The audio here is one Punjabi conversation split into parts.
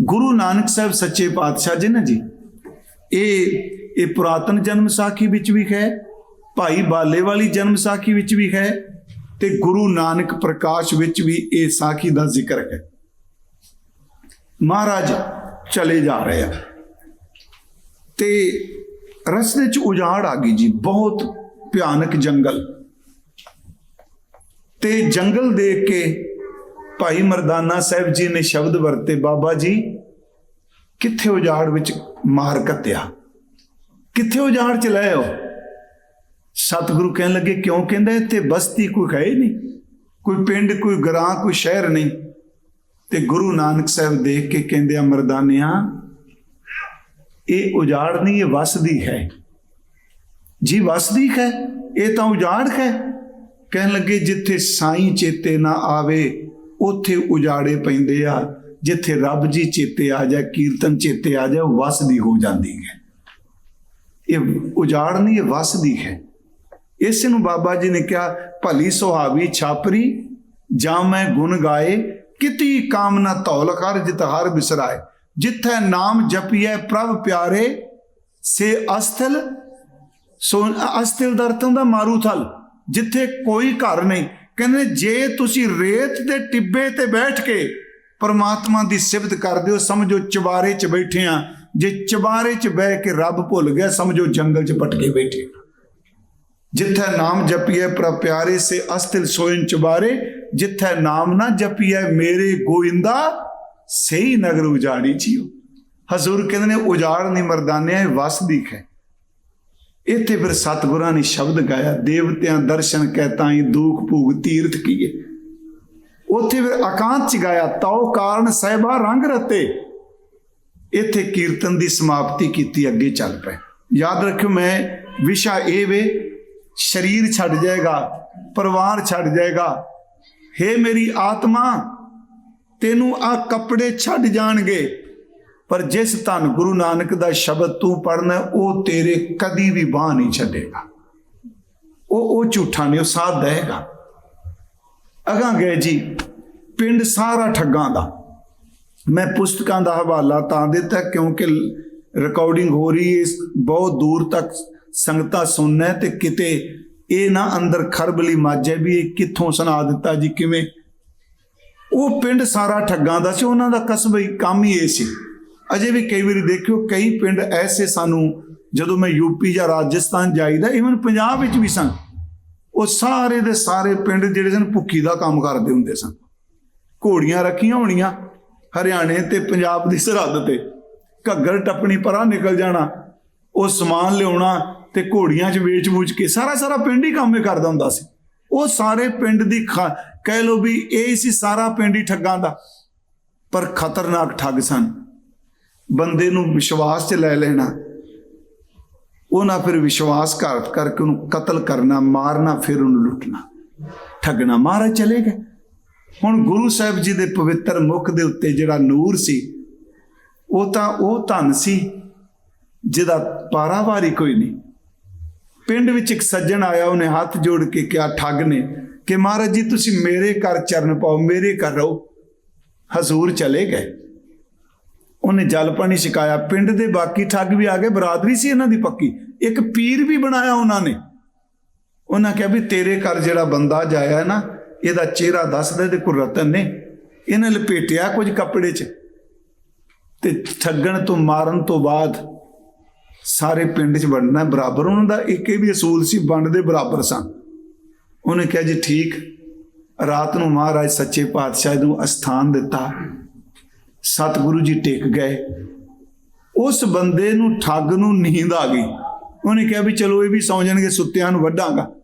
ਗੁਰੂ ਨਾਨਕ ਸਾਹਿਬ ਸੱਚੇ ਪਾਤਸ਼ਾਹ ਜੀ ਨਾ ਜੀ। ਇਹ ਇਹ ਪੁਰਾਤਨ ਜਨਮ ਸਾਖੀ ਵਿੱਚ ਵੀ ਹੈ, ਭਾਈ ਬਾਲੇ ਵਾਲੀ ਜਨਮ ਸਾਖੀ ਵਿੱਚ ਵੀ ਹੈ ਤੇ ਗੁਰੂ ਨਾਨਕ ਪ੍ਰਕਾਸ਼ ਵਿੱਚ ਵੀ ਇਹ ਸਾਖੀ ਦਾ ਜ਼ਿਕਰ ਹੈ। ਮਹਾਰਾਜ ਚਲੇ ਜਾ ਰਹੇ ਆ। ਤੇ ਰਸਤੇ 'ਚ ਉਜਾੜ ਆ ਗਈ ਜੀ, ਬਹੁਤ ਭਿਆਨਕ ਜੰਗਲ। ਤੇ ਜੰਗਲ ਦੇਖ ਕੇ ਭਾਈ ਮਰਦਾਨਾ ਸਾਹਿਬ ਜੀ ਨੇ ਸ਼ਬਦ ਵਰਤੇ, ਬਾਬਾ ਜੀ, ਕਿੱਥੇ ਉਜਾੜ ਵਿੱਚ ਮਾਰ ਕੱਤਿਆ? ਕਿੱਥੇ ਉਜਾੜ ਚ ਲੈ ਆਓ? ਸਤਿਗੁਰੂ ਕਹਿਣ ਲੱਗੇ, ਕਿਉਂ ਕਹਿੰਦਾ, ਇੱਥੇ ਬਸਤੀ ਕੋਈ ਹੈ ਹੀ ਨਹੀਂ, ਕੋਈ ਪਿੰਡ, ਕੋਈ ਗਰਾਂ ਕੋਈ ਸ਼ਹਿਰ ਨਹੀਂ। ਤੇ ਗੁਰੂ ਨਾਨਕ ਸਾਹਿਬ ਦੇਖ ਕੇ ਕਹਿੰਦੇ ਆ, ਮਰਦਾਨਿਆਂ, ਇਹ ਉਜਾੜ ਨਹੀਂ, ਇਹ ਵਸਦੀ ਹੈ। ਜੀ, ਵਸਦੀ ਹੈ, ਇਹ ਤਾਂ ਉਜਾੜ ਹੈ। ਕਹਿਣ ਲੱਗੇ, ਜਿੱਥੇ ਸਾਈਂ ਚੇਤੇ ਨਾ ਆਵੇ ਉੱਥੇ ਉਜਾੜੇ ਪੈਂਦੇ ਆ, ਜਿੱਥੇ ਰੱਬ ਜੀ ਚੇਤੇ ਆ ਜਾ ਕੀਰਤਨ ਚੇਤੇ ਆ ਜਾ ਉਹ ਵਸਦੀ ਹੋ ਜਾਂਦੀ ਹੈ। ਇਹ ਉਜਾੜ ਨਹੀਂ, ਇਹ ਵਸਦੀ ਹੈ। ਇਸ ਨੂੰ ਬਾਬਾ ਜੀ ਨੇ ਕਿਹਾ, ਭਲੀ ਸੁਹਾਵੀ ਛਾਪਰੀ, ਜਾਂ ਮੈਂ ਗੁਣ ਗਾਏ, ਕਿਤੀ ਕਾਮਨਾ ਧੌਲ ਹਰ ਜਿਤ ਹਰ ਬਿਸਰਾਏ। ਜਿੱਥੇ ਨਾਮ ਜਪੀਐ ਪ੍ਰਭ ਪਿਆਰੇ, ਸੇ ਅਸਥਲ, ਸੋ ਅਸਥਲ ਦਾ ਮਾਰੂਥਲ ਜਿੱਥੇ ਕੋਈ ਘਰ ਨਹੀਂ ਕਹਿੰਦੇ, ਜੇ ਤੁਸੀਂ ਰੇਤ ਦੇ ਟਿੱਬੇ ਤੇ ਬੈਠ ਕੇ ਪਰਮਾਤਮਾ ਦੀ ਸਿਫਤ ਕਰਦੇ ਹੋ, ਸਮਝੋ ਚਬਾਰੇ 'ਚ ਬੈਠੇ ਆ। ਜੇ ਚਬਾਰੇ 'ਚ ਬਹਿ ਕੇ ਰੱਬ ਭੁੱਲ ਗਿਆ, ਸਮਝੋ ਜੰਗਲ 'ਚ ਪਟਕੇ ਬੈਠੇ ਜਿੱਥੇ ਨਾਮ ਜਪੀਏ ਪ੍ਰਭ ਪਿਆਰੇ, ਸੇ ਅਸਥਿਲ ਸੋਇਨ ਚਬਾਰੇ। ਜਿੱਥੇ ਨਾਮ ਨਾ ਜਪੀਏ ਮੇਰੇ ਗੋਇੰਦਾ ਸਹੀ ਨਗਰ ਉਜਾੜੀ ਜੀਓ। ਹਜ਼ੂਰ ਕਹਿੰਦੇ ਨੇ, ਉਜਾੜ ਨਹੀਂ ਮਰਦਾਨਿਆ, ਇਹ ਵਸਦੀ ਖੈ। ਇੱਥੇ ਫਿਰ ਸਤਿਗੁਰਾਂ ਨੇ ਸ਼ਬਦ ਗਾਇਆ, ਦੇਵਤਿਆਂ ਦਰਸ਼ਨ ਕਹਿ ਤਾਈ ਦੂਖ ਭੂਗ ਤੀਰਥ ਕੀਏ। ਉੱਥੇ ਫਿਰ ਇਕਾਂਤ ਚ ਗਾਇਆ, ਤਉ ਕਾਰਨ ਸਹਿਬਾ ਰੰਗ ਰਤੇ। ਇੱਥੇ ਕੀਰਤਨ ਦੀ ਸਮਾਪਤੀ ਕੀਤੀ, ਅੱਗੇ ਚੱਲ ਪਏ। ਯਾਦ ਰੱਖਿਓ ਮੈਂ ਵਿਸ਼ਾ ਇਹ ਵੇ, ਸਰੀਰ ਛੱਡ ਜਾਏਗਾ, ਪਰਿਵਾਰ ਛੱਡ ਜਾਏਗਾ। ਹੇ ਮੇਰੀ ਆਤਮਾ, ਤੈਨੂੰ ਆ ਕੱਪੜੇ ਛੱਡ ਜਾਣਗੇ। ਪਰ ਜਿਸ ਧੰਨ ਗੁਰੂ ਨਾਨਕ ਦਾ ਸ਼ਬਦ ਤੂੰ ਪੜਨਾ ਉਹ ਤੇਰੇ ਕਦੀ ਵੀ ਬਾਹ ਨਹੀਂ ਛੱਡੇਗਾ। ਉਹ ਉਹ ਝੂਠਾ ਨਹੀਂ, ਉਹ ਸਾਥ ਦੇਗਾ ਅਗਾਂ ਗਏ ਜੀ, ਪਿੰਡ ਸਾਰਾ ਠੱਗਾਂ ਦਾ। ਮੈਂ ਪੁਸਤਕਾਂ ਦਾ ਹਵਾਲਾ ਤਾਂ ਦਿੱਤਾ, ਕਿਉਂਕਿ ਰਿਕਾਰਡਿੰਗ ਹੋ ਰਹੀ ਹੈ ਬਹੁਤ ਦੂਰ ਤੱਕ ਸੰਗਤਾਂ ਸੁਣਨਾ ਹੈ ਤੇ ਕਿਤੇ ਇਹ ਨਾ ਅੰਦਰ ਖਰਬਲੀ ਮਾਜੇ ਵੀ ਇਹ ਕਿੱਥੋਂ ਸੁਣਾ ਦਿੱਤਾ ਜੀ, ਕਿਵੇਂ? ਉਹ ਪਿੰਡ ਸਾਰਾ ਠੱਗਾਂ ਦਾ ਸੀ, ਉਹਨਾਂ ਦਾ ਕਸਬਾ ਹੀ ਕੰਮ ਹੀ ਇਹ ਸੀ। ਅਜੇ ਵੀ ਕਈ ਵਾਰੀ ਦੇਖਿਓ, ਕਈ ਪਿੰਡ ਐਸੇ ਸਾਨੂੰ ਜਦੋਂ ਮੈਂ ਯੂਪੀ ਜਾਂ ਰਾਜਸਥਾਨ ਜਾਈਦਾ ਇਵਨ ਪੰਜਾਬ ਵਿੱਚ ਵੀ ਸਨ, ਉਹ ਸਾਰੇ ਦੇ ਸਾਰੇ ਪਿੰਡ ਜਿਹੜੇ ਸਨ ਭੁੱਖੀ ਦਾ ਕੰਮ ਕਰਦੇ ਹੁੰਦੇ ਸਨ। ਘੋੜੀਆਂ ਰੱਖੀਆਂ ਹੋਣੀਆਂ, ਹਰਿਆਣੇ ਤੇ ਪੰਜਾਬ ਦੀ ਸਰਹੱਦ ਤੇ, ਘੱਗਰ ਟੱਪਣੀ ਪਰਾਂ ਨਿਕਲ ਜਾਣਾ, ਉਹ ਸਮਾਨ ਲਿਆਉਣਾ ਤੇ ਘੋੜੀਆਂ 'ਚ ਵੇਚ-ਵੂਚ ਕੇ ਸਾਰਾ ਸਾਰਾ ਪਿੰਡ ਹੀ ਕੰਮ ਹੀ ਕਰਦਾ ਹੁੰਦਾ ਸੀ। ਉਹ ਸਾਰੇ ਪਿੰਡ ਦੀ ਕਹਿ ਲੋ ਵੀ ਇਹ ਸੀ ਸਾਰਾ ਪਿੰਡ ਹੀ ਠੱਗਾਂ ਦਾ, ਪਰ ਖਤਰਨਾਕ ਠੱਗ ਸਨ। ਬੰਦੇ ਨੂੰ ਵਿਸ਼ਵਾਸ 'ਚ ਲੈ ਲੈਣਾ। ਉਹਨਾਂ ਫਿਰ ਵਿਸ਼ਵਾਸ ਘਾਤ ਕਰਕੇ ਉਹਨੂੰ ਕਤਲ ਕਰਨਾ, ਮਾਰਨਾ, ਫਿਰ ਉਹਨੂੰ ਲੁੱਟਣਾ। ਠੱਗਣਾ। ਮਹਾਰਾਜ ਚਲੇ ਗਏ। ਹੁਣ ਗੁਰੂ ਸਾਹਿਬ ਜੀ ਦੇ ਪਵਿੱਤਰ ਮੁਖ ਦੇ ਉੱਤੇ ਜਿਹੜਾ ਨੂਰ ਸੀ, ਉਹ ਤਾਂ, ਉਹ ਧਨ ਸੀ, ਜਿਹਦਾ ਪਾਰਾਵਾਰੀ ਕੋਈ ਨਹੀਂ। ਪਿੰਡ ਵਿੱਚ ਇੱਕ ਸੱਜਣ ਆਇਆ, ਉਹਨੇ ਹੱਥ ਜੋੜ ਕੇ ਕਿਹਾ, ਠੱਗ ਨੇ, ਕਿ ਮਹਾਰਾਜ ਜੀ, ਤੁਸੀਂ ਮੇਰੇ ਘਰ ਚਰਨ ਪਾਓ, ਮੇਰੇ ਘਰ ਰਹੋ। ਹਜ਼ੂਰ ਚਲੇ ਗਏ। ਉਹਨੇ ਜਲ ਪਾਣੀ ਛਕਾਇਆ, ਪਿੰਡ ਦੇ ਬਾਕੀ ਠੱਗ ਵੀ ਆ ਗਏ, ਬਰਾਦਰੀ ਸੀ ਇਹਨਾਂ ਦੀ ਪੱਕੀ। ਇੱਕ ਪੀਰ ਵੀ ਬਣਾਇਆ ਉਹਨਾਂ ਨੇ। ਉਹਨਾਂ ਕਿਹਾ ਵੀ ਤੇਰੇ ਘਰ ਜਿਹੜਾ ਬੰਦਾ ਜਾਇਆ ਨਾ, ਇਹਦਾ ਚਿਹਰਾ ਦੱਸਦਾ ਤੇ ਕੋ ਰਤਨ ਨੇ ਇਹਨੇ ਲਪੇਟਿਆ ਕੁਝ ਕੱਪੜੇ 'ਚ। ਤੇ ਠੱਗਣ ਤੋਂ ਮਾਰਨ ਤੋਂ ਬਾਅਦ ਸਾਰੇ ਪਿੰਡ 'ਚ ਵੰਡਣਾ ਬਰਾਬਰ। ਉਹਨਾਂ ਦਾ ਇੱਕ ਇਹ ਵੀ ਅਸੂਲ ਸੀ, ਵੰਡ ਦੇ ਬਰਾਬਰ ਸਨ। ਉਹਨੇ ਕਿਹਾ ਜੀ ਠੀਕ, ਰਾਤ ਨੂੰ ਮਹਾਰਾਜ ਸੱਚੇ ਪਾਤਸ਼ਾਹ ਨੂੰ ਅਸਥਾਨ ਦਿੱਤਾ। ਸਤਿਗੁਰੂ ਜੀ ਟਿਕ ਗਏ। ਉਸ ਬੰਦੇ ਨੂੰ ਠੱਗ ਨੂੰ ਨੀਂਦ ਆ ਗਈ। ਉਹਨੇ ਕਿਹਾ ਵੀ ਚਲੋ ਇਹ ਵੀ ਸੌਂ ਜਾਣਗੇ, ਸੁੱਤਿਆਂ ਨੂੰ ਵੱਢਾਂਗਾ।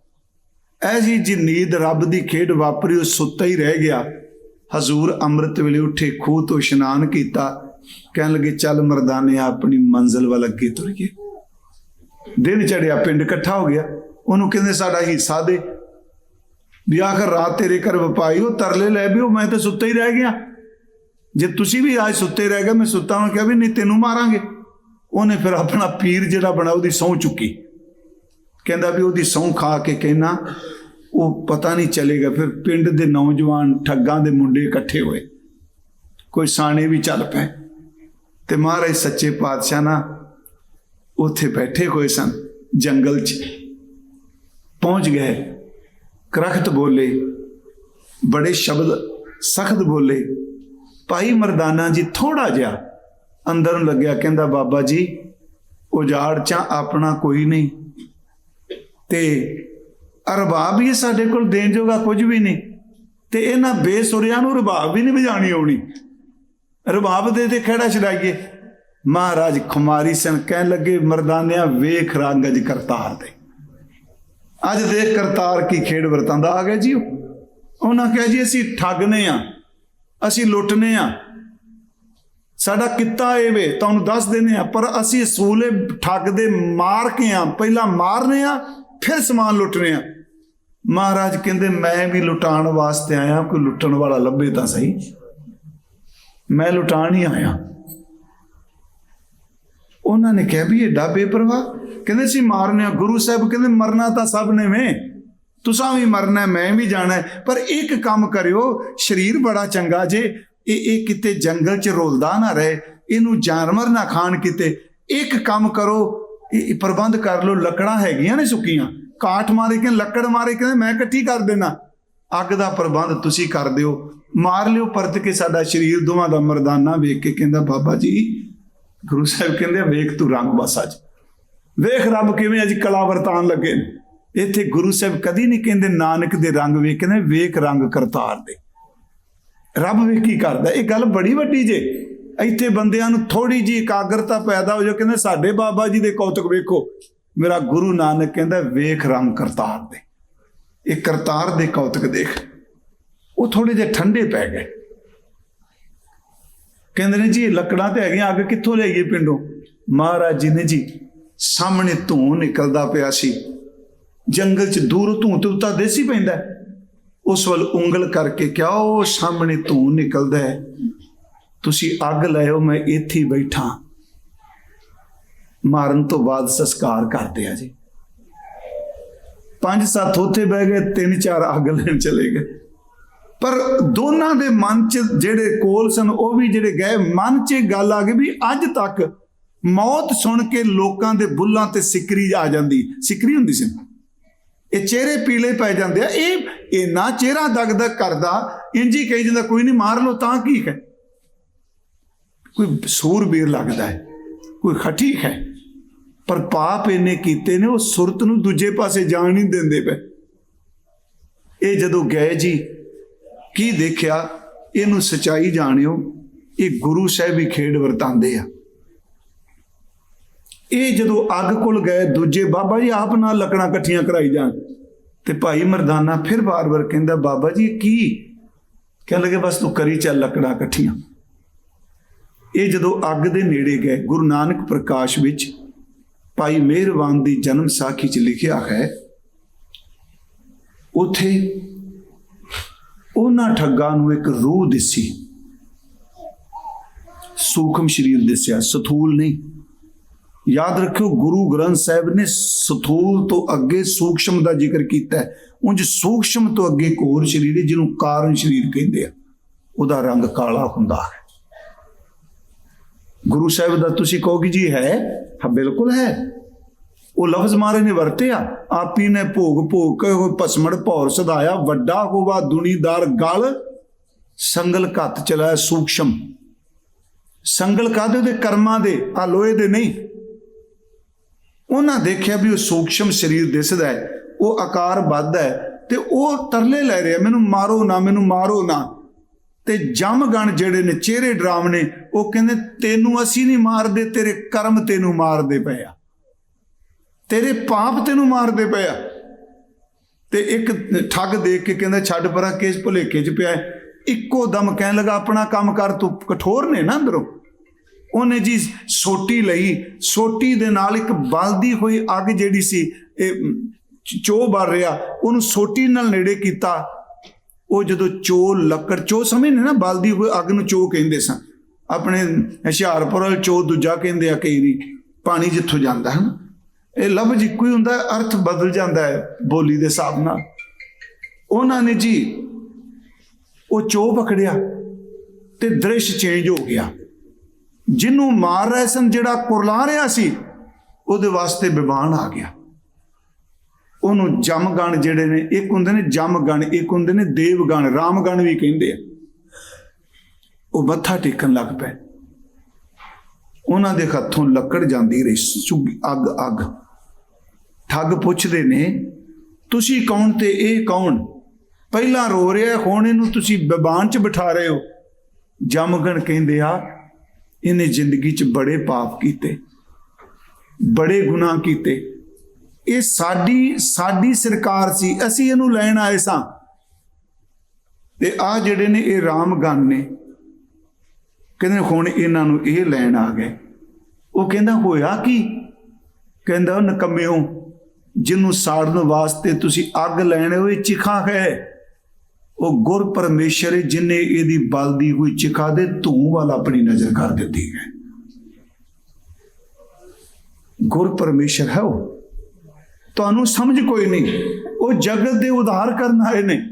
ਐਸੀ ਜੀ ਨੀਂਦ ਰੱਬ ਦੀ ਖੇਡ ਵਾਪਰੀ, ਉਹ ਸੁੱਤਾ ਹੀ ਰਹਿ ਗਿਆ। ਹਜ਼ੂਰ ਅੰਮ੍ਰਿਤ ਵੇਲੇ ਉੱਠੇ, ਖੂਹ ਤੋਂ ਇਸ਼ਨਾਨ ਕੀਤਾ। ਕਹਿਣ ਲੱਗੇ, ਚੱਲ ਮਰਦਾਨੇ, ਆਪਣੀ ਮੰਜ਼ਲ ਵੱਲ ਅੱਗੇ ਤੁਰ ਗਏ ਦਿਨ ਚੜਿਆ ਪਿੰਡ ਇਕੱਠਾ ਹੋ ਗਿਆ। ਉਹਨੂੰ ਕਹਿੰਦੇ, ਸਾਡਾ ਹਿੱਸਾ ਦੇ। ਵੀ ਆਖਰ ਰਾਤ ਤੇਰੇ ਘਰ ਵਪਾਈ ਉਹ ਤਰਲੇ ਲੈ ਵੀ, ਉਹ ਮੈਂ ਤਾਂ ਸੁੱਤਾ ਹੀ ਰਹਿ ਗਿਆ। ਜੇ ਤੁਸੀਂ ਵੀ ਅੱਜ ਸੁੱਤੇ ਰਹਿ ਗਏ, ਮੈਂ ਸੁੱਤਾ ਹਾਂ ਕਿਹਾ ਵੀ ਨਹੀਂ, ਤੈਨੂੰ ਮਾਰਾਂਗੇ। ਉਹਨੇ ਫਿਰ ਆਪਣਾ ਪੀਰ ਜਿਹੜਾ ਬਣਾ, ਉਹਦੀ ਸੌਂ ਚੁੱਕੀ। ਕਹਿੰਦਾ ਵੀ ਉਹਦੀ ਸੌਂ ਖਾ ਕੇ ਕਹਿਣਾ, ਉਹ ਪਤਾ ਨਹੀਂ ਚਲੇਗਾ ਫਿਰ ਪਿੰਡ ਦੇ ਨੌਜਵਾਨ ਠੱਗਾਂ ਦੇ ਮੁੰਡੇ ਇਕੱਠੇ ਹੋਏ। ਕੋਈ ਸਾਣੇ ਵੀ ਚੱਲ ਪਏ। ਤੇ ਮਹਾਰਾਜ ਸੱਚੇ ਪਾਤਸ਼ਾਹ ਨਾ ਉੱਥੇ ਬੈਠੇ ਹੋਏ ਸਨ, ਜੰਗਲ 'ਚ। ਪਹੁੰਚ ਗਏ। ਕਰਖਤ ਬੋਲੇ, ਬੜੇ ਸ਼ਬਦ, ਸਖਤ ਬੋਲੇ। ਭਾਈ ਮਰਦਾਨਾ ਜੀ ਥੋੜਾ ਜਿਹਾ ਅੰਦਰ ਨੂੰ ਲੱਗਿਆ, ਕਹਿੰਦਾ, ਬਾਬਾ ਜੀ, ਉਜਾੜ ਚਾ ਆਪਣਾ ਕੋਈ ਨਹੀਂ ਤੇ ਰਬਾਬ ਹੀ ਸਾਡੇ ਕੋਲ ਦੇਣ ਜੋਗਾ ਕੁਝ ਵੀ ਨਹੀਂ ਤੇ ਇਹਨਾਂ ਬੇਸੁਰਿਆਂ ਨੂੰ ਰਬਾਬ ਵੀ ਨਹੀਂ ਵਜਾਣੀ ਆਉਣੀ। ਰਬਾਬ ਦੇ ਤੇ ਖੜਾ ਛਡਾਈਏ। ਮਹਾਰਾਜ ਖੁਮਾਰੀ ਸਨ, ਕਹਿਣ ਲੱਗੇ, ਮਰਦਾਨਿਆਂ, ਵੇਖ ਰੰਗ ਅਜ ਕਰਤਾਰ ਦੇ। ਅੱਜ ਦੇਖ ਕਰਤਾਰ ਕੀ ਖੇਡ ਵਰਤਾਂਦਾ ਆ ਗਿਆ ਜੀ ਉਹਨਾਂ ਕਿਹਾ, ਜੀ, ਅਸੀਂ ਠੱਗਨੇ ਆ। ਅਸੀਂ ਲੁੱਟਨੇ ਆ। ਸਾਡਾ ਕਿੱਤਾ ਇਹ ਵੇ, ਤੁਹਾਨੂੰ ਦੱਸ ਦਿੰਦੇ ਆ ਪਰ ਅਸੀਂ ਅਸੂਲੇ ਠੱਗਦੇ ਮਾਰ ਕੇ ਆ। ਪਹਿਲਾਂ ਮਾਰਨੇ ਆ, ਫਿਰ ਸਮਾਨ ਲੁੱਟਨੇ ਆ। ਮਹਾਰਾਜ ਕਹਿੰਦੇ, ਮੈਂ ਵੀ ਲੁਟਾਉਣ ਵਾਸਤੇ ਆਇਆ, ਕੋਈ ਲੁੱਟਣ ਵਾਲਾ ਲੱਭੇ ਤਾਂ ਸਹੀ। ਮੈਂ ਲੁਟਾਣ ਹੀ ਆਇਆ। ਉਹਨਾਂ ਨੇ ਕਿਹਾ ਵੀ ਇਹ ਡਾਬੇ ਪ੍ਰਵਾਹ ਕਹਿੰਦੇ ਸੀ ਮਾਰਨੇ ਆ, ਗੁਰੂ ਸਾਹਿਬ ਕਹਿੰਦੇ, ਮਰਨਾ ਤਾਂ ਸਭ ਨੇ ਵੇ। ਤੁਸਾਂ ਵੀ ਮਰਨਾ ਮੈਂ ਵੀ ਜਾਣਾ ਪਰ ਇੱਕ ਕੰਮ ਕਰਿਓ ਸਰੀਰ ਬੜਾ ਚੰਗਾ ਜੇ ਇਹ ਇਹ ਕਿਤੇ ਜੰਗਲ 'ਚ ਰੋਲਦਾ ਨਾ ਰਹੇ ਇਹਨੂੰ ਜਾਨਵਰ ਨਾ ਖਾਣ ਕਿਤੇ ਇੱਕ ਕੰਮ ਕਰੋ ਇਹ ਪ੍ਰਬੰਧ ਕਰ ਲਓ ਲੱਕੜਾਂ ਹੈਗੀਆਂ ਨੇ ਸੁੱਕੀਆਂ ਕਾਠ ਮਾਰੇ ਕਿ ਲੱਕੜ ਮਾਰੇ ਕਹਿੰਦੇ ਮੈਂ ਇਕੱਠੀ ਕਰ ਦੇਣਾ ਅੱਗ ਦਾ ਪ੍ਰਬੰਧ ਤੁਸੀਂ ਕਰ ਦਿਓ ਮਾਰ ਲਿਓ ਪਰਤ ਕੇ ਸਾਡਾ ਸਰੀਰ ਦੋਵਾਂ ਦਾ ਮਰਦਾਨਾ ਵੇਖ ਕੇ ਕਹਿੰਦਾ ਬਾਬਾ ਜੀ ਗੁਰੂ ਸਾਹਿਬ ਕਹਿੰਦੇ ਆ, ਵੇਖ ਤੂੰ ਰੰਗ ਬਸ ਅੱਜ ਵੇਖ ਰੱਬ ਕਿਵੇਂ ਅੱਜ ਕਲਾ ਵਰਤਾਨ ਲੱਗੇ ਨੇ। ਇੱਥੇ ਗੁਰੂ ਸਾਹਿਬ ਕਦੀ ਨਹੀਂ ਕਹਿੰਦੇ, ਨਾਨਕ ਦੇ ਰੰਗ ਵੇਖ ਕਹਿੰਦੇ ਵੇਖ ਰੰਗ ਕਰਤਾਰ ਦੇ। ਰੱਬ ਵੇਖ ਕੀ ਕਰਦਾ? ਇਹ ਗੱਲ ਬੜੀ ਵੱਡੀ ਜੇ। ਇੱਥੇ ਬੰਦਿਆਂ ਨੂੰ ਥੋੜੀ ਜੀ ਇਕਾਗਰਤਾ ਪੈਦਾ ਹੋ ਜਾ ਕਹਿੰਦੇ ਸਾਡੇ ਬਾਬਾ ਜੀ ਦੇ ਕੌਤਕ ਵੇਖੋ। ਮੇਰਾ ਗੁਰੂ ਨਾਨਕ ਕਹਿੰਦਾ, ਵੇਖ ਰੰਗ ਕਰਤਾਰ ਦੇ। ਇਹ ਕਰਤਾਰ ਦੇ ਕੌਤਕ ਦੇਖ। ਉਹ ਥੋੜੇ ਜਿਹੇ ਠੰਡੇ ਪੈ ਗਏ। ਕਹਿੰਦੇ ਨੇ ਜੀ, ਇਹ ਲੱਕੜਾਂ ਤੇ ਹੈਗੀਆਂ, ਅੱਗ ਕਿੱਥੋਂ ਲਿਆਈਏ ਪਿੰਡੋਂ? ਮਹਾਰਾਜ ਜੀ ਨੇ ਜੀ, ਸਾਹਮਣੇ ਧੂੰ ਨਿਕਲਦਾ ਪਿਆ ਸੀ। ਜੰਗਲ 'ਚ ਦੂਰ ਧੂੰ ਤੇ ਦੇਸੀ ਪੈਂਦਾ ਉਸ ਵੱਲ ਉਂਗਲ ਕਰਕੇ ਕਿਹਾ ਉਹ ਸਾਹਮਣੇ ਧੂੰ ਨਿਕਲਦਾ ਹੈ। ਤੁਸੀਂ ਅੱਗ ਲਾਇਓ ਮੈਂ ਇੱਥੇ ਬੈਠਾ। ਮਾਰਨ ਤੋਂ ਬਾਅਦ ਸੰਸਕਾਰ ਕਰਦੇ ਆ ਜੀ। ਪੰਜ ਸੱਤ ਉੱਥੇ ਬਹਿ ਗਏ, ਤਿੰਨ ਚਾਰ ਅੱਗ ਲੈਣ ਚਲੇ ਗਏ। ਪਰ ਦੋਨਾਂ ਦੇ ਮਨ 'ਚ ਜਿਹੜੇ ਕੋਲ ਸਨ, ਉਹ ਵੀ ਜਿਹੜੇ ਗਏ, ਮਨ 'ਚ ਇਹ ਗੱਲ ਆ ਗਈ ਵੀ ਅੱਜ ਤੱਕ ਮੌਤ ਸੁਣ ਕੇ ਲੋਕਾਂ ਦੇ ਬੁੱਲਾਂ ਤੇ ਸਿਕਰੀ ਆ ਜਾਂਦੀ। ਸਿਕਰੀ ਹੁੰਦੀ ਸੀ। ਇਹ ਚਿਹਰੇ ਪੀਲੇ ਪੈ ਜਾਂਦੇ ਆ। ਇਹ ਇੰਨਾ ਚਿਹਰਾ ਦਗਦਗ ਕਰਦਾ, ਇੰਜ ਹੀ ਕਹੀ ਜਾਂਦਾ, ਕੋਈ ਨਹੀਂ ਮਾਰ ਲਓ ਤਾਂ ਕੀ ਹੈ ਕੋਈ ਸੂਰਬੀਰ ਲੱਗਦਾ ਹੈ, ਕੋਈ ਖੱਟੀ ਹੈ। ਪਰ ਪਾਪ ਇਹਨੇ ਕੀਤੇ ਨੇ, ਉਹ ਸੁਰਤ ਨੂੰ ਦੂਜੇ ਪਾਸੇ ਜਾਣ ਨਹੀਂ ਦਿੰਦੇ ਪਏ। ਇਹ ਜਦੋਂ ਗਏ ਜੀ, ਕੀ ਦੇਖਿਆ? ਇਹਨੂੰ ਸਚਾਈ ਜਾਣਿਓ, ਇਹ ਗੁਰੂ ਸਾਹਿਬ ਹੀ ਖੇਡ ਵਰਤਾਂਦੇ ਆ। ਇਹ ਜਦੋਂ ਅੱਗ ਕੋਲ ਗਏ, ਦੂਜੇ ਬਾਬਾ ਜੀ ਆਪ ਨਾਲ ਲੱਕੜਾਂ ਇਕੱਠੀਆਂ ਕਰਾਈ ਜਾਣ। ਤੇ ਭਾਈ ਮਰਦਾਨਾ ਫਿਰ ਬਾਰ-ਬਾਰ ਕਹਿੰਦਾ, ਬਾਬਾ ਜੀ ਕੀ? ਕਹਿਣ ਲੱਗੇ, ਬਸ ਤੂੰ ਕਰੀ ਚੱਲ ਲੱਕੜਾਂ ਇਕੱਠੀਆਂ। ਇਹ ਜਦੋਂ ਅੱਗ ਦੇ ਨੇੜੇ ਗਏ, ਗੁਰੂ ਨਾਨਕ ਪ੍ਰਕਾਸ਼ ਵਿੱਚ ਭਾਈ ਮਿਹਰਬਾਨ ਦੀ ਜਨਮ ਸਾਖੀ 'ਚ ਲਿਖਿਆ ਹੈ, ਉਥੇ ਉਹਨਾਂ ਠੱਗਾਂ ਨੂੰ ਇੱਕ ਰੂਹ ਦਿਸੀ। ਸੂਖਮ ਸਰੀਰ ਦਿਸਿਆ, ਸਥੂਲ ਨਹੀਂ। ਯਾਦ ਰੱਖਿਓ, ਗੁਰੂ ਗ੍ਰੰਥ ਸਾਹਿਬ ਨੇ ਸਥੂਲ ਤੋਂ ਅੱਗੇ ਸੂਖਸ਼ਮ ਦਾ ਜ਼ਿਕਰ ਕੀਤਾ ਹੈ। ਉਂਝ ਸੂਖਸ਼ਮ ਤੋਂ ਅੱਗੇ ਇੱਕ ਹੋਰ ਸਰੀਰ ਹੈ, ਜਿਹਨੂੰ ਕਾਰਨ ਸਰੀਰ ਕਹਿੰਦੇ ਆ। ਉਹਦਾ ਰੰਗ ਕਾਲਾ ਹੁੰਦਾ ਹੈ। ਗੁਰੂ ਸਾਹਿਬ ਦਾ ਤੁਸੀਂ ਕਹੋਗੇ ਜੀ ਹੈ? ਹਾਂ, ਬਿਲਕੁਲ ਹੈ। ਉਹ ਲਫ਼ਜ਼ ਮਾਰੇ ਨੇ ਵਰਤਿਆ ਆਪੀ ਨੇ ਭੋਗ ਭੋਗ ਕੇ ਹੋਏ ਪਸਮੜ ਭੌਰ ਸਦਾਇਆ, ਵੱਡਾ ਹੋਵਾ ਦੁਨੀਦਾਰ ਗਲ, ਸੰਗਲ ਘੱਤ ਚਲਾ ਸੂਖਸ਼ਮ। ਸੰਗਲ ਕਾਦੇ ਦੇ? ਕਰਮਾਂ ਦੇ। ਆ ਲੋਹੇ ਦੇ ਨਹੀਂ। ਉਹਨਾਂ ਦੇਖਿਆ ਵੀ ਉਹ ਸੂਖਸ਼ਮ ਸਰੀਰ ਦਿਸਦਾ ਹੈ, ਉਹ ਆਕਾਰ ਵੱਧਦਾ ਹੈ ਤੇ ਉਹ ਤਰਲੇ ਲੈ ਰਿਹਾ, ਮੈਨੂੰ ਮਾਰੋ ਨਾ, ਮੈਨੂੰ ਮਾਰੋ ਨਾ। ਤੇ ਜਮਗਣ ਜਿਹੜੇ ਨੇ, ਚਿਹਰੇ ਡਰਾਮ ਨੇ, ਉਹ ਕਹਿੰਦੇ, ਤੈਨੂੰ ਅਸੀਂ ਨਹੀਂ ਮਾਰਦੇ, ਤੇਰੇ ਕਰਮ ਤੈਨੂੰ ਮਾਰਦੇ ਪਏ ਆ। ਤੇਰੇ ਪਾਪ ਤੈਨੂੰ ਮਾਰਦੇ ਪਏ ਆ। ਤੇ ਇੱਕ ਠੱਗ ਦੇਖ ਕੇ ਕਹਿੰਦਾ, ਛੱਡ ਪਰਾਂ, ਕੇਸ ਭੁਲੇਖੇ ਚ ਪਿਆ ਇੱਕੋ ਦਮ ਕਹਿਣ ਲੱਗਾ, ਆਪਣਾ ਕੰਮ ਕਰ, ਤੂੰ ਕਠੋਰ ਨੇ ਨਾ ਅੰਦਰੋਂ? ਉਹਨੇ ਜੀ ਸੋਟੀ ਲਈ, ਸੋਟੀ ਦੇ ਨਾਲ ਇੱਕ ਬਲਦੀ ਹੋਈ ਅੱਗ ਜਿਹੜੀ ਸੀ, ਇਹ ਚ- ਚੋ ਬਲ ਰਿਹਾ, ਉਹਨੂੰ ਸੋਟੀ ਨਾਲ ਨੇੜੇ ਕੀਤਾ। ਉਹ ਜਦੋਂ ਚੋ, ਲੱਕੜ ਚੋ ਸਮਝਦੇ ਨਾ ਬਲਦੀ ਹੋਈ ਅੱਗ ਨੂੰ ਚੋ ਕਹਿੰਦੇ ਸਨ। ਆਪਣੇ ਹੁਸ਼ਿਆਰਪੁਰ ਵਾਲ ਚੋ ਦੂਜਾ ਕਹਿੰਦੇ ਆ ਕਈ ਵੀ, ਪਾਣੀ ਜਿੱਥੋਂ ਜਾਂਦਾ ਹੈ ਨਾ। ਇਹ ਲਫ਼ਜ਼ ਇੱਕੋ ਹੀ ਹੁੰਦਾ, ਅਰਥ ਬਦਲ ਜਾਂਦਾ ਹੈ ਬੋਲੀ ਦੇ ਹਿਸਾਬ ਨਾਲ। ਉਹਨਾਂ ਨੇ ਜੀ, ਉਹ ਚੋ ਪਕੜਿਆ ਤੇ ਦ੍ਰਿਸ਼ ਚੇਂਜ ਹੋ ਗਿਆ। ਜਿਹਨੂੰ ਮਾਰ ਰਹੇ ਸਨ, ਜਿਹੜਾ ਕੁਰਲਾ ਰਿਹਾ ਸੀ, ਉਹਦੇ ਵਾਸਤੇ ਬਿਮਾਨ ਆ ਗਿਆ। ਉਹਨੂੰ ਜਮਗਣ ਜਿਹੜੇ ਨੇ, ਇੱਕ ਹੁੰਦੇ ਨੇ ਜਮਗਣ, ਇੱਕ ਹੁੰਦੇ ਨੇ ਦੇਵਗਣ, ਰਾਮਗਣ ਵੀ ਕਹਿੰਦੇ ਆ। ਉਹ ਮੱਥਾ ਟੇਕਣ ਲੱਗ ਪਏ। ਉਹਨਾਂ ਦੇ ਹੱਥੋਂ ਲੱਕੜ ਜਾਂਦੀ ਰਹੀ, ਸੁੱਗੀ ਅੱਗ ਅੱਗ। ਠੱਗ ਪੁੱਛਦੇ ਨੇ, ਤੁਸੀਂ ਕੌਣ ਤੇ ਇਹ ਕੌਣ? ਪਹਿਲਾਂ ਰੋ ਰਿਹਾ, ਹੁਣ ਇਹਨੂੰ ਤੁਸੀਂ ਬਿਬਾਨ 'ਚ ਬਿਠਾ ਰਹੇ ਹੋ। ਜਮਗਣ ਕਹਿੰਦੇ ਆ ਇਹਨੇ ਜ਼ਿੰਦਗੀ 'ਚ ਬੜੇ ਪਾਪ ਕੀਤੇ, ਬੜੇ ਗੁਨਾਹ ਕੀਤੇ। ਇਹ ਸਾਡੀ ਸਾਡੀ ਸਰਕਾਰ ਸੀ, ਅਸੀਂ ਇਹਨੂੰ ਲੈਣ ਆਏ ਸਾਂ। ਤੇ ਆ ਜਿਹੜੇ ਨੇ ਇਹ ਰਾਮਗਨ ਨੇ, ਕਹਿੰਦੇ ਹੁਣ ਇਹਨਾਂ ਨੂੰ ਇਹ ਲੈਣ ਆ ਗਏ। ਉਹ ਕਹਿੰਦਾ, ਹੋਇਆ ਕੀ? ਕਹਿੰਦਾ, ਉਹ ਨਕਮਿਓ, ਜਿਹਨੂੰ ਸਾੜਨ ਵਾਸਤੇ ਤੁਸੀਂ ਅੱਗ ਲੈਣੇ ਹੋਏ ਚਿਖਾ ਹੈ। ਉਹ ਗੁਰ ਪਰਮੇਸ਼ਰ ਹੈ ਜਿਨੇ ਇਹਦੀ ਬਲਦੀ ਹੋਈ ਚਿਖਾ ਦੇ ਧੂੰ ਵਾਲ ਆਪਣੀ ਨਜ਼ਰ ਕਰ ਦਿੱਤੀ ਹੈ। ਗੁਰ ਪਰਮੇਸ਼ਰ ਹੈ ਉਹ। ਤੁਹਾਨੂੰ ਸਮਝ ਕੋਈ ਨਹੀਂ। ਉਹ ਜਗਤ ਦੇ ਉਧਾਰ ਕਰਨ ਆਏ ਨੇ।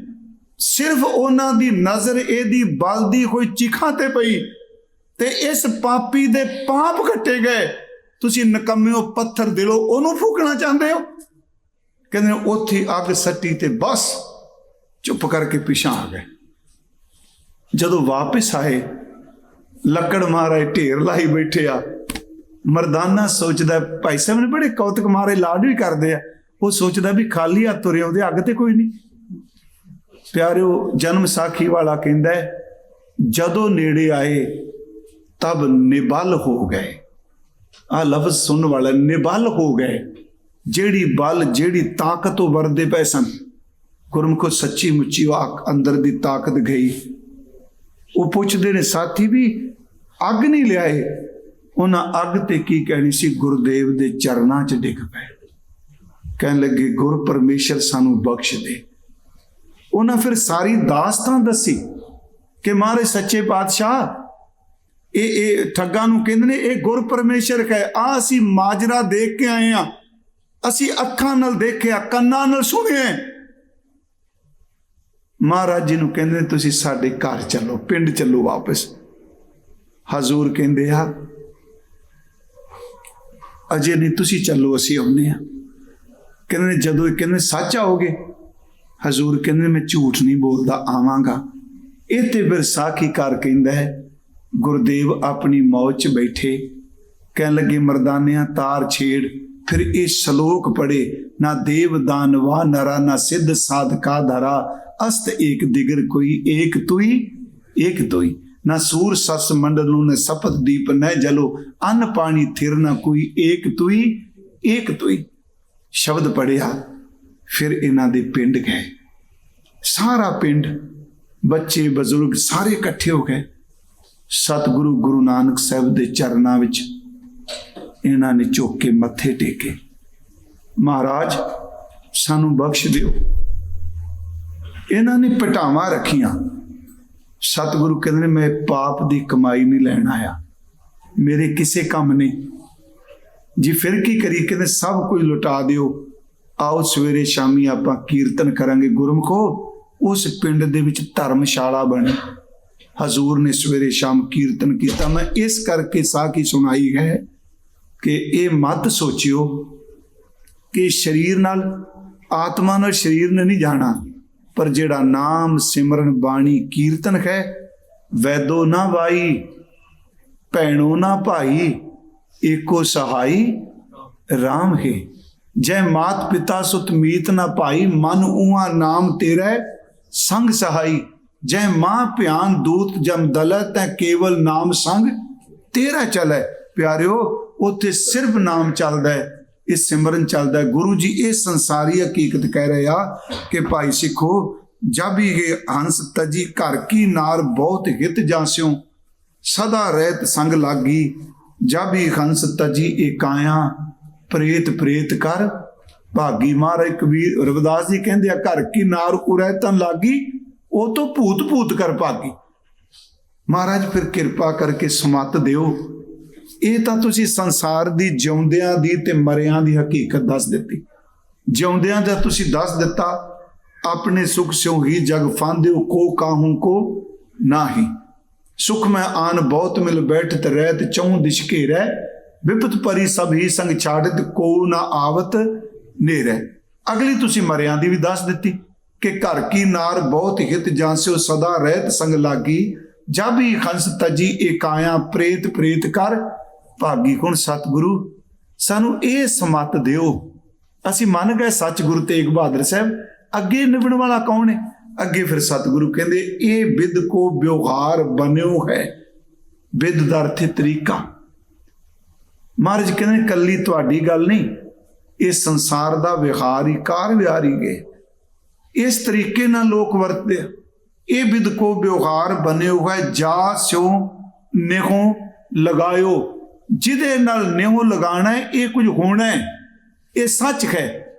ਸਿਰਫ ਉਹਨਾਂ ਦੀ ਨਜ਼ਰ ਇਹਦੀ ਬਲਦੀ ਹੋਈ ਚਿਖਾ ਤੇ ਪਈ ਤੇ ਇਸ ਪਾਪੀ ਦੇ ਪਾਪ ਕੱਟੇ ਗਏ। ਤੁਸੀਂ ਨਕਮਿਓ ਪੱਥਰ ਦਿਲੋ ਉਹਨੂੰ ਫੂਕਣਾ ਚਾਹੁੰਦੇ ਹੋ? ਕਹਿੰਦੇ ਨੇ, ਉੱਥੇ ਅੱਗ ਸੱਟੀ ਤੇ ਬਸ। ਚੁੱਪ ਕਰਕੇ ਪਿਛਾਂ ਆ ਗਏ। ਜਦੋਂ ਵਾਪਸ ਆਏ, ਲੱਕੜ ਮਾਰੇ ਢੇਰ ਲਾਈ ਬੈਠੇ ਆ। ਮਰਦਾਨਾ ਸੋਚਦਾ, ਭਾਈ ਸਾਹਿਬ ਨੇ ਬੜੇ ਕੌਤਕ ਮਾਰੇ ਲਾਡ ਵੀ ਕਰਦੇ ਆ। ਉਹ ਸੋਚਦਾ ਵੀ ਖਾਲੀ ਹੱਥ ਤੁਰੇ ਉਹਦੇ ਅੱਗ ਤੇ ਕੋਈ ਨਹੀਂ। ਪਿਆਰਿਓ, ਜਨਮ ਸਾਖੀ ਵਾਲਾ ਕਹਿੰਦਾ ਜਦੋਂ ਨੇੜੇ ਆਏ, ਤਬ ਨਿਬਲ ਹੋ ਗਏ। ਆ ਲਫ਼ਜ਼ ਸੁਣਨ ਵਾਲਾ ਨਿਬਲ ਹੋ ਗਏ। ਜਿਹੜੀ ਬਲ, ਜਿਹੜੀ ਤਾਕਤ ਉਹ ਵਰਦੇ ਪਏ ਸਨ। ਗੁਰਮੁਖੋ ਸੱਚੀ ਮੁੱਚੀ ਉਹ ਅੱਖ ਅੰਦਰ ਦੀ ਤਾਕਤ ਗਈ। ਉਹ ਪੁੱਛਦੇ ਨੇ, ਸਾਥੀ ਵੀ ਅੱਗ ਨਹੀਂ ਲਿਆਏ? ਉਹਨਾਂ ਅੱਗ ਤੇ ਕੀ ਕਹਿਣੀ ਸੀ? ਗੁਰਦੇਵ ਦੇ ਚਰਨਾਂ 'ਚ ਡਿੱਗ ਪਏ। ਕਹਿਣ ਲੱਗੇ, ਗੁਰ ਪਰਮੇਸ਼ਰ ਸਾਨੂੰ ਬਖਸ਼ ਦੇ। ਉਹਨਾਂ ਫਿਰ ਸਾਰੀ ਦਾਸਤਾਨ ਦੱਸੀ ਕਿ ਮਾਰੇ ਸੱਚੇ ਪਾਤਸ਼ਾਹ, ਇਹ ਇਹ ਠੱਗਾਂ ਨੂੰ ਕਹਿੰਦੇ ਨੇ, ਇਹ ਗੁਰ ਪਰਮੇਸ਼ਰ ਹੈ ਆ ਅਸੀਂ ਮਾਜਰਾ ਦੇਖ ਕੇ ਆਏ ਆ ਅਸੀਂ ਅੱਖਾਂ ਨਾਲ ਦੇਖਿਆ, ਕੰਨਾਂ ਨਾਲ ਸੁਣਿਆ ਮਹਾਰਾਜ ਜੀ ਨੂੰ ਕਹਿੰਦੇ ਨੇ, ਤੁਸੀਂ ਸਾਡੇ ਘਰ ਚੱਲੋ, ਪਿੰਡ ਚੱਲੋ ਵਾਪਸ। ਹਜ਼ੂਰ ਕਹਿੰਦੇ ਆ, ਅਜੇ ਨਹੀਂ ਤੁਸੀਂ ਚੱਲੋ, ਅਸੀਂ ਆਉਨੇ ਆ ਕਹਿੰਦੇ ਨੇ, ਜਦੋਂ ਇਹ ਕਹਿੰਦੇ ਸੱਚ ਆਓਗੇ? ਹਜ਼ੂਰ ਕਹਿੰਦੇ ਮੈਂ ਝੂਠ ਨਹੀਂ ਬੋਲਦਾ, ਆਵਾਂਗਾ। ਇਹ ਤੇ ਵਿਰਸਾਖੀ ਕਰ ਕਹਿੰਦਾ ਹੈ, ਗੁਰਦੇਵ ਆਪਣੀ ਮੌਜ 'ਚ ਬੈਠੇ। ਕਹਿਣ ਲੱਗੇ, ਮਰਦਾਨਿਆਂ, ਤਾਰ ਛੇੜ। ਫਿਰ ਇਹ ਸ਼ਲੋਕ ਪੜੇ ਨਾ ਦੇਵ ਦਾਨਵਾ, ਨਰਾ, ਨਾ ਸਿੱਧ ਸਾਧਕਾ ਧਰਾ। ਅਸਤ ਏਕ ਦਿਗਰ ਕੋਈ, ਏਕ ਤੁਈ ਏਕ ਤੁਈ। ਨਾ ਸੂਰ ਸਸ ਮੰਡਲ ਨੂੰ, ਨ ਸਪਤ ਦੀਪ, ਨ ਜਲੋ। ਅਨ ਪਾਣੀ ਥਿਰ ਨਾ ਕੋਈ, ਏਕ ਤੁਈ ਏਕ ਤੁਈ। ਸ਼ਬਦ ਪੜਿਆ ਫਿਰ ਇਹਨਾਂ ਦੇ ਪਿੰਡ ਗਏ। ਸਾਰਾ ਪਿੰਡ, ਬੱਚੇ, ਬਜ਼ੁਰਗ ਸਾਰੇ ਇਕੱਠੇ ਹੋ ਗਏ। ਸਤਿਗੁਰੂ ਗੁਰੂ ਨਾਨਕ ਸਾਹਿਬ ਦੇ ਚਰਨਾਂ ਵਿੱਚ ਇਹਨਾਂ ਨੇ ਝੁੱਕ ਕੇ ਮੱਥੇ ਟੇਕੇ। ਮਹਾਰਾਜ, ਸਾਨੂੰ ਬਖਸ਼ ਦਿਓ। ਇਹਨਾਂ ਨੇ ਪਟਾਵਾਂ ਰੱਖੀਆਂ। ਸਤਿਗੁਰੂ ਕਹਿੰਦੇ ਨੇ, ਮੈਂ ਪਾਪ ਦੀ ਕਮਾਈ ਨਹੀਂ ਲੈਣ ਆਇਆ। ਮੇਰੇ ਕਿਸੇ ਕੰਮ ਨੇ। ਜੀ ਫਿਰ ਕੀ ਕਰੀ ਕਹਿੰਦੇ, ਸਭ ਕੁਝ ਲੁਟਾ ਦਿਓ। ਆਓ ਸਵੇਰੇ ਸ਼ਾਮੀ ਆਪਾਂ ਕੀਰਤਨ ਕਰਾਂਗੇ ਗੁਰਮਖੋ। ਉਸ ਪਿੰਡ ਦੇ ਵਿੱਚ ਧਰਮਸ਼ਾਲਾ ਬਣੀ। ਹਜ਼ੂਰ ਨੇ ਸਵੇਰੇ ਸ਼ਾਮ ਕੀਰਤਨ ਕੀਤਾ। ਮੈਂ ਇਸ ਕਰਕੇ ਸਾਖੀ ਸੁਣਾਈ ਹੈ ਕਿ ਇਹ ਮਤ ਸੋਚਿਓ ਕਿ ਸਰੀਰ ਨਾਲ, ਆਤਮਾ ਨਾਲ ਸਰੀਰ ਨੇ ਨਹੀਂ ਜਾਣਾ। ਪਰ ਜਿਹੜਾ ਨਾਮ ਸਿਮਰਨ ਬਾਣੀ ਕੀਰਤਨ ਹੈ, ਵੈਦੋ ਨਾ ਵਾਈ, ਭੈਣੋ ਨਾ ਭਾਈ, ਏਕੋ ਸਹਾਈ RAM ਹੈ। ਜੈ ਮਾਤ ਪਿਤਾ ਸੁਤ ਮੀਤ ਨਾ ਭਾਈ, ਮਨ ਉਹਾ ਨਾਮ ਤੇਰਾ ਸੰਗ ਸਹਾਈ। ਜੈ ਮਾਂ ਭਿਆਨ ਦੂਤ ਜਮ ਦਲਤ ਤੈ ਕੇਵਲ ਨਾਮ ਸੰਗ ਤੇਰਾ ਚਲੈ। ਪਿਆਰਿਓ, ਉੱਥੇ ਸਿਰਫ ਨਾਮ ਚੱਲਦਾ ਹੈ। ਇਹ ਸਿਮਰਨ ਚੱਲਦਾ ਗੁਰੂ ਜੀ ਇਹ ਸੰਸਾਰੀ ਹਕੀਕਤ ਕਹਿ ਰਹੇ ਆ ਕਿ ਭਾਈ ਸਿੱਖੋ, ਜਬ ਇਹ ਹੰਸ ਤਜੀ ਘਰ ਕੀ ਨਾਰ ਬਹੁਤ ਹਿਤ ਜਾਸਿਓ, ਸਦਾ ਰਹਿਤ ਸੰਗ ਲਾਗੀ, ਜਬ ਹੀ ਹੰਸ ਤਜੀ ਇਕਾਇਆ ਪ੍ਰੇਤ ਪ੍ਰੇਤ ਕਰ। ਭਾਗੀ ਮਹਾਰਾਜ ਕਬੀਰ ਰਵਿਦਾਸ ਜੀ ਕਹਿੰਦੇ ਆ, ਘਰ ਕੀ ਨਾਰ ਉਰੈ ਤਨ ਲਾਗੀ, ਉਹ ਤੋਂ ਭੂਤ ਭੂਤ ਕਰ ਭਾਗੀ। ਮਹਾਰਾਜ ਫਿਰ ਕਿਰਪਾ ਕਰਕੇ ਸਮਤ ਦਿਓ। ਇਹ ਤਾਂ ਤੁਸੀਂ ਸੰਸਾਰ ਦੀ ਜਿਉਂਦਿਆਂ ਦੀ ਤੇ ਮਰਿਆਂ ਦੀ ਹਕੀਕਤ ਦੱਸ ਦਿੱਤੀ। ਜਿਉਂਦਿਆਂ ਦਾ ਤੁਸੀਂ ਦੱਸ ਦਿੱਤਾ, ਆਪਣੇ ਸੁਖ ਸਿਉ ਹੀ ਜਗ ਫਾਂਦਿਓ, ਕੋ ਕਾਹੂ ਕੋ ਨਾਹੀ। ਸੁਖ ਮੈਂ ਆਨ ਬਹੁਤ ਮਿਲ ਬੈਠਤ ਰਹਿਤ ਚੌਂ ਦਿਸ਼ ਘੇਰੈ। ਵਿਪਤ ਪਰੀ ਸਭ ਹੀ ਸੰਗ ਛਾੜਤ, ਕੋ ਨਾ ਆਵਤ ਨੇਰੈ। ਅਗਲੀ ਤੁਸੀਂ ਮਰਿਆਂ ਦੀ ਵੀ ਦੱਸ ਦਿੱਤੀ ਕਿ ਘਰ ਕੀ ਨਾਰ ਬਹੁਤ ਹਿਤ ਜਾਂਸਿਓ, ਸਦਾ ਰਹਿਤ ਸੰਗ ਲਾਗੀ। ਜਬ ਹੀ ਖੰਸ ਤਜੀ, ਏਕਾਇਆ ਪ੍ਰੇਤ ਪ੍ਰੇਤ ਕਰ। ਭਾਗੀ ਗੁਣ ਸਤਿਗੁਰੂ, ਸਾਨੂੰ ਇਹ ਸਮਤ ਦਿਓ। ਅਸੀਂ ਮੰਨ ਗਏ ਸੱਚ ਗੁਰੂ ਤੇਗ ਬਹਾਦਰ ਸਾਹਿਬ, ਅੱਗੇ ਨਿਭਣ ਵਾਲਾ ਕੌਣ ਹੈ? ਅੱਗੇ ਫਿਰ ਸਤਿਗੁਰੂ ਕਹਿੰਦੇ, ਇਹ ਵਿਦ ਕੋ ਵਿਵਹਾਰ ਬਣਿਓ ਹੈ। ਵਿਦ ਦਾ ਅਰਥ ਤਰੀਕਾ। ਮਹਾਰਾਜ ਕਹਿੰਦੇ ਕੱਲੀ ਤੁਹਾਡੀ ਗੱਲ ਨਹੀਂ, ਇਹ ਸੰਸਾਰ ਦਾ ਵਿਹਾਰ ਹੀ ਕਾਰ ਵਿਹਾਰੀ ਗਏ ਇਸ ਤਰੀਕੇ ਨਾਲ ਲੋਕ ਵਰਤਦੇ ਆ। ਇਹ ਵਿਦ ਕੋ ਵਿਵਹਾਰ ਬਣਿਓ ਹੈ, ਜਾ ਸਿਓ, ਨਿਹੋ, ਲਗਾਇਓ। ਜਿਹਦੇ ਨਾਲ ਨਿਹੋ ਲਗਾਣਾ ਹੈ, ਇਹ ਕੁਝ ਹੋਣਾ ਹੈ, ਇਹ ਸੱਚ ਹੈ।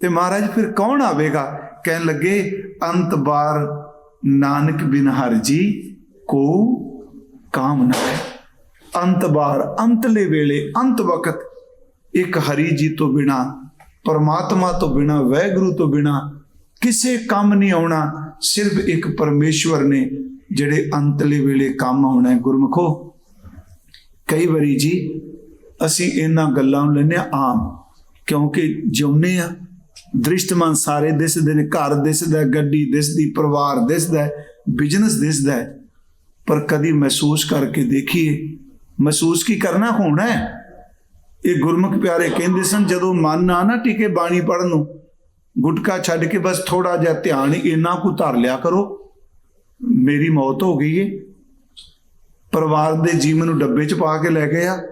ਤੇ ਮਹਾਰਾਜ ਫਿਰ ਕੌਣ ਆਵੇਗਾ? ਕਹਿਣ ਲੱਗੇ, ਅੰਤ ਬਾਰ ਨਾਨਕ ਬਿਨ ਹਰ ਜੀ ਕੋ ਕਾਮ ਨਾ ਹੈ। ਅੰਤ ਬਾਰ, ਅੰਤਲੇ ਵੇਲੇ, ਅੰਤ ਵਕਤ ਇੱਕ ਹਰੀ ਜੀ ਤੋਂ ਬਿਨਾ, ਪਰਮਾਤਮਾ ਤੋਂ ਬਿਨਾ, ਵੈਗੁਰੂ ਤੋਂ ਬਿਨਾ ਕਿਸੇ ਕੰਮ ਨਹੀਂ ਆਉਣਾ। ਸਿਰਫ ਇੱਕ ਪਰਮੇਸ਼ਵਰ ਨੇ ਜਿਹੜੇ ਅੰਤਲੇ ਵੇਲੇ ਕੰਮ ਆਉਣਾ ਹੈ। ਗੁਰਮਖੋ ਕਈ ਵਾਰੀ ਜੀ ਅਸੀਂ ਇਹਨਾਂ ਗੱਲਾਂ ਨੂੰ ਲੈਨੇ ਆਮ, ਕਿਉਂਕਿ ਜਿਉਂਦੇ ਆ ਦ੍ਰਿਸ਼ਟਮਾਨ ਸਾਰੇ ਦਿਸਦੇ ਨੇ, ਘਰ ਦਿਸਦਾ ਗੱਡੀ ਦਿਸਦੀ, ਪਰਿਵਾਰ ਦਿਸਦਾ ਬਿਜ਼ਨਸ ਦਿਸਦਾ ਪਰ ਕਦੀ ਮਹਿਸੂਸ ਕਰਕੇ ਦੇਖੀਏ, ਮਹਿਸੂਸ ਕੀ ਕਰਨਾ ਹੋਣਾ ਹੈ? ਇਹ ਗੁਰਮੁਖ ਪਿਆਰੇ ਕਹਿੰਦੇ ਸਨ, ਜਦੋਂ ਮਨ ਨਾ ਨਾ ਟਿਕੇ ਬਾਣੀ ਪੜਨ ਨੂੰ, ਗੁਟਕਾ ਛੱਡ ਕੇ ਬਸ ਥੋੜਾ ਜਿਹਾ ਧਿਆਨ ਇਹਨਾਂ ਕੁ ਧਰ ਲਿਆ ਕਰੋ, ਮੇਰੀ ਮੌਤ ਹੋ ਗਈ ਏ। ਪਰਿਵਾਰ ਦੇ ਜੀਵਨ ਨੂੰ ਡੱਬੇ 'ਚ ਪਾ ਕੇ ਲੈ ਗਏ ਆ।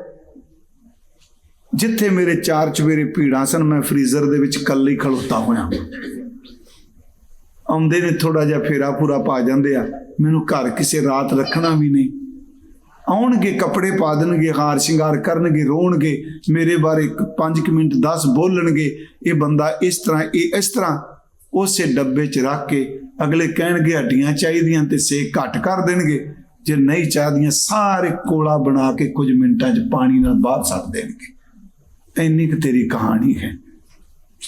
ਜਿੱਥੇ ਮੇਰੇ ਚਾਰ ਚਵੇਰੇ ਭੀੜਾਂ ਸਨ, ਮੈਂ ਫ੍ਰੀਜ਼ਰ ਦੇ ਵਿੱਚ ਕੱਲੀ ਖਲੋਤਾ ਹੋਇਆ। ਆਉਂਦੇ ਨੇ ਥੋੜਾ ਜਿਹਾ ਫੇਰਾ ਪੂਰਾ ਪਾ ਜਾਂਦੇ ਆ। ਮੈਨੂੰ ਘਰ ਕਿਸੇ ਰਾਤ ਰੱਖਣਾ ਵੀ ਨਹੀਂ। ਆਉਣਗੇ, ਕੱਪੜੇ ਪਾ ਦੇਣਗੇ, ਹਾਰ ਸ਼ਿੰਗਾਰ ਕਰਨਗੇ, ਰੋਣਗੇ। ਮੇਰੇ ਬਾਰੇ 5 ਮਿੰਟ 10 ਬੋਲਣਗੇ। ਇਹ ਬੰਦਾ ਇਸ ਤਰ੍ਹਾਂ, ਇਹ ਇਸ ਤਰ੍ਹਾਂ ਉਸੇ ਡੱਬੇ 'ਚ ਰੱਖ ਕੇ ਅਗਲੇ ਕਹਿਣਗੇ, ਹੱਡੀਆਂ ਚਾਹੀਦੀਆਂ ਤੇ ਸੇ ਘੱਟ ਕਰ ਦੇਣਗੇ। ਜੇ ਨਹੀਂ ਚਾਹਦੀਆਂ, ਸਾਰੇ ਕੋਲਾ ਬਣਾ ਕੇ ਕੁਝ ਮਿੰਟਾਂ 'ਚ ਪਾਣੀ ਨਾਲ ਬਾਹਰ ਸੱਟ ਦੇਣਗੇ। ਇੰਨੀ ਕੁ ਤੇਰੀ ਕਹਾਣੀ ਹੈ।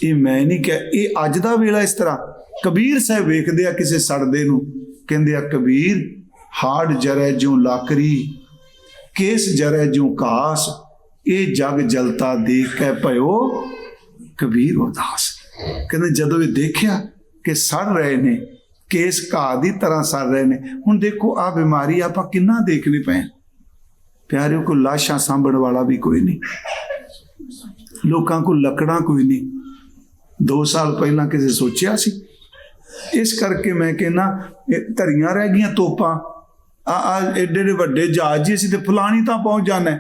ਇਹ ਮੈਂ ਨਹੀਂ ਕਿ ਇਹ ਅੱਜ ਦਾ ਵੇਲਾ ਇਸ ਤਰ੍ਹਾਂ। ਕਬੀਰ ਸਾਹਿਬ ਵੇਖਦੇ ਆ ਕਿਸੇ ਸੜਦੇ ਨੂੰ, ਕਹਿੰਦੇ ਆ, ਕਬੀਰ, ਹਾੜ ਜਰੈ ਜਿਉ ਲਾਕਰੀ, ਕੇਸ ਜਰੈ ਜਿਉ ਕਾਸ, ਇਹ ਜਗ ਜਲਤਾ ਦੇਖ ਕੇ ਭਇਓ। ਕਬੀਰ ਉਦਾਸ। ਕਹਿੰਦੇ ਜਦੋਂ ਇਹ ਦੇਖਿਆ ਕਿ ਸੜ ਰਹੇ ਨੇ ਕੇਸ ਘਾਹ ਦੀ ਤਰ੍ਹਾਂ ਸੜ ਰਹੇ ਨੇ। ਹੁਣ ਦੇਖੋ ਆ ਬਿਮਾਰੀ ਆਪਾਂ ਕਿੰਨਾ ਦੇਖਨੇ ਪਏ। ਪਿਆਰਿਓ ਕੋ ਲਾਸ਼ਾਂ ਸਾਂਭਣ ਵਾਲਾ ਵੀ ਕੋਈ ਨਹੀਂ। ਲੋਕਾਂ ਕੋਲ ਲੱਕੜਾਂ ਕੋਈ ਨਹੀਂ। 2 ਸਾਲ ਪਹਿਲਾਂ ਕਿਸੇ ਸੋਚਿਆ ਸੀ। ਇਸ ਕਰਕੇ ਮੈਂ ਕਹਿੰਨਾ ਧਰੀਆਂ ਰਹਿ ਗਈਆਂ ਤੋਪਾਂ। ਆ ਆ ਏਡੇ ਏਡੇ ਵੱਡੇ ਜਹਾਜ਼ ਜੀ ਅਸੀਂ ਤੇ ਫਲਾਣੀ ਤਾਂ ਪਹੁੰਚ ਜਾਣਾ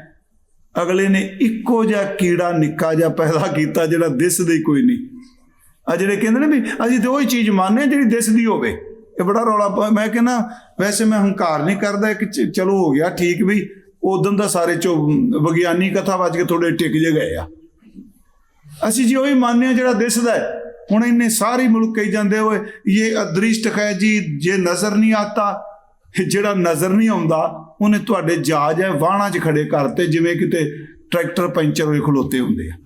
ਅਗਲੇ ਨੇ ਇੱਕੋ ਜਿਹਾ ਕੀੜਾ, ਨਿੱਕਾ ਜਿਹਾ ਪੈਦਾ ਕੀਤਾ ਜਿਹੜਾ ਦਿਸਦਾ ਹੀ ਕੋਈ ਨਹੀਂ। ਆ ਜਿਹੜੇ ਕਹਿੰਦੇ ਨੇ ਵੀ ਅਸੀਂ ਤੇ ਉਹੀ ਚੀਜ਼ ਮੰਨਦੇ ਹਾਂ ਜਿਹੜੀ ਦਿਸਦੀ ਹੋਵੇ। ਇਹ ਬੜਾ ਰੌਲਾ ਮੈਂ ਕਹਿੰਦਾ, ਵੈਸੇ ਮੈਂ ਹੰਕਾਰ ਨਹੀਂ ਕਰਦਾ, ਕਿ ਚਲੋ ਹੋ ਗਿਆ, ਠੀਕ ਵੀ ਉਦੋਂ ਦਾ ਸਾਰੇ ਚੋ, ਵਿਗਿਆਨੀ ਕਥਾ ਵੱਜ ਕੇ ਥੋੜੇ ਟਿਕ ਜੇ ਗਏ ਆ। ਅਸੀਂ ਜੀ ਉਹੀ ਮੰਨਦੇ ਹਾਂ ਜਿਹੜਾ ਦਿਸਦਾ ਹੈ, ਹੁਣ ਇੰਨੇ ਸਾਰੇ ਮੁਲਕ ਕਹੀ ਜਾਂਦੇ ਹੋਏ ਇਹ ਅਦ੍ਰਿਸ਼ਟ ਹੈ ਜੀ, ਜੇ ਨਜ਼ਰ ਨਹੀਂ ਆਤਾ, ਜਿਹੜਾ ਨਜ਼ਰ ਨਹੀਂ ਆਉਂਦਾ, ਉਹਨੇ ਤੁਹਾਡੇ ਜਹਾਜ਼ ਹੈ, ਵਾਹਣਾ 'ਚ ਖੜੇ ਕਰਤੇ, ਜਿਵੇਂ ਕਿਤੇ ਟਰੈਕਟਰ ਪੈਂਚਰ ਹੋਏ ਖਲੋਤੇ ਹੁੰਦੇ ਆ।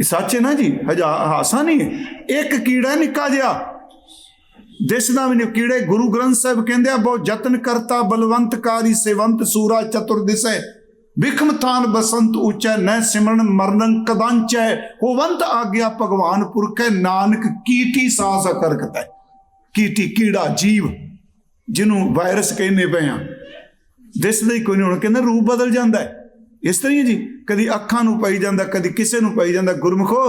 ਇਹ ਸੱਚ ਹੈ ਨਾ ਜੀ? ਹਜਾ ਹਾਸਾ ਨਹੀਂ। ਇੱਕ ਕੀੜਾ ਨਿੱਕਾ ਜਿਹਾ। ਦਿਸਦਾ ਵੀ ਨਹੀਂ ਕੀੜੇ ਗੁਰੂ ਗ੍ਰੰਥ ਸਾਹਿਬ ਕਹਿੰਦੇ ਆ ਬਹੁਤ ਯਤਨ ਕਰਤਾ ਬਲਵੰਤਕਾਰੀ ਸੇਵੰਤ ਸੂਰਾ ਚਤੁਰ ਦਿਸੈ ਵਿਖਮ ਥਾਨ ਬਸੰਤ ਉੱਚੈ ਨੈ ਸਿਮਰਨ ਮਰਨੰ ਕਦਾਂਚੈ। ਹੋਵੰਤ ਆਗਿਆ ਭਗਵਾਨ ਪੁਰਖੈ, ਨਾਨਕ ਕੀਟੀ ਸਾਸ ਕਰਕਤੈ ਕੀਟੀ, ਕੀੜਾ, ਜੀਵ, ਜਿਹਨੂੰ ਵਾਇਰਸ ਕਹਿੰਦੇ ਪਏ ਆ। ਦਿਸਦਾ ਹੀ ਕੋਈ ਨਹੀਂ ਹੁਣ ਕਹਿੰਦੇ ਰੂਪ ਬਦਲ ਜਾਂਦਾ ਹੈ। ਇਸ ਤਰ੍ਹਾਂ ਹੀ ਜੀ। ਕਦੀ ਅੱਖਾਂ ਨੂੰ ਪਈ ਜਾਂਦਾ, ਕਦੀ ਕਿਸੇ ਨੂੰ ਪਈ ਜਾਂਦਾ। ਗੁਰਮਖੋ,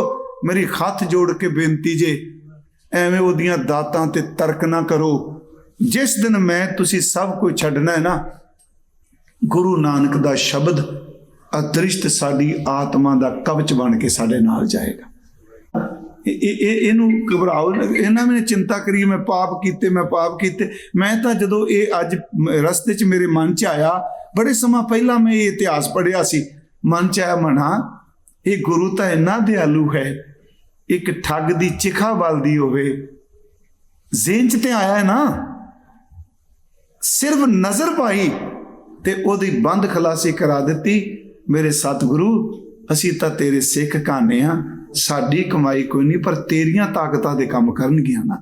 ਮੇਰੀ ਹੱਥ ਜੋੜ ਕੇ ਬੇਨਤੀ ਜੇ, ਐਵੇਂ ਉਹਦੀਆਂ ਦਾਤਾਂ ਤੇ ਤਰਕ ਨਾ ਕਰੋ। ਜਿਸ ਦਿਨ ਮੈਂ ਤੁਸੀਂ ਸਭ ਕੁਝ ਛੱਡਣਾ ਹੈ ਨਾ, ਗੁਰੂ ਨਾਨਕ ਦਾ ਸ਼ਬਦ ਅਦ੍ਰਿਸ਼ਟ ਸਾਡੀ ਆਤਮਾ ਦਾ ਕਵਚ ਬਣ ਕੇ ਸਾਡੇ ਨਾਲ ਜਾਏਗਾ। ਇਹ ਇਹਨੂੰ ਘਬਰਾਓ ਇਹਨਾਂ ਨੇ ਚਿੰਤਾ ਕਰੀ ਮੈਂ ਪਾਪ ਕੀਤੇ, ਮੈਂ ਪਾਪ ਕੀਤੇ। ਮੈਂ ਤਾਂ ਜਦੋਂ ਇਹ ਅੱਜ ਰਸਤੇ 'ਚ ਮੇਰੇ ਮਨ 'ਚ ਆਇਆ, ਬੜੇ ਸਮਾਂ ਪਹਿਲਾਂ ਮੈਂ ਇਹ ਇਤਿਹਾਸ ਪੜ੍ਹਿਆ ਸੀ ਮਨ 'ਚ ਆਇਆ ਮਨਾ ਇਹ ਗੁਰੂ ਤਾਂ ਇੰਨਾ ਦਿਆਲੂ ਹੈ, ਇੱਕ ਠੱਗ ਦੀ ਚਿਖਾ ਬਲਦੀ ਹੋਵੇ। ਜ਼ੇਨ 'ਚ ਤੇ ਆਇਆ ਹੈ ਨਾ, ਸਿਰਫ ਨਜ਼ਰ ਪਾਈ ਤੇ ਉਹਦੀ ਬੰਦ ਖਲਾਸੀ ਕਰਾ ਦਿੱਤੀ, ਮੇਰੇ ਸਤਿਗੁਰੂ, ਅਸੀਂ ਤਾਂ ਤੇਰੇ ਸਿੱਖ ਕਾਨੇ ਆ, ਸਾਡੀ ਕਮਾਈ ਕੋਈ ਨਹੀਂ, ਪਰ ਤੇਰੀਆਂ ਤਾਕਤਾਂ ਦੇ ਕੰਮ ਕਰਨਗੀਆਂ ਨਾ।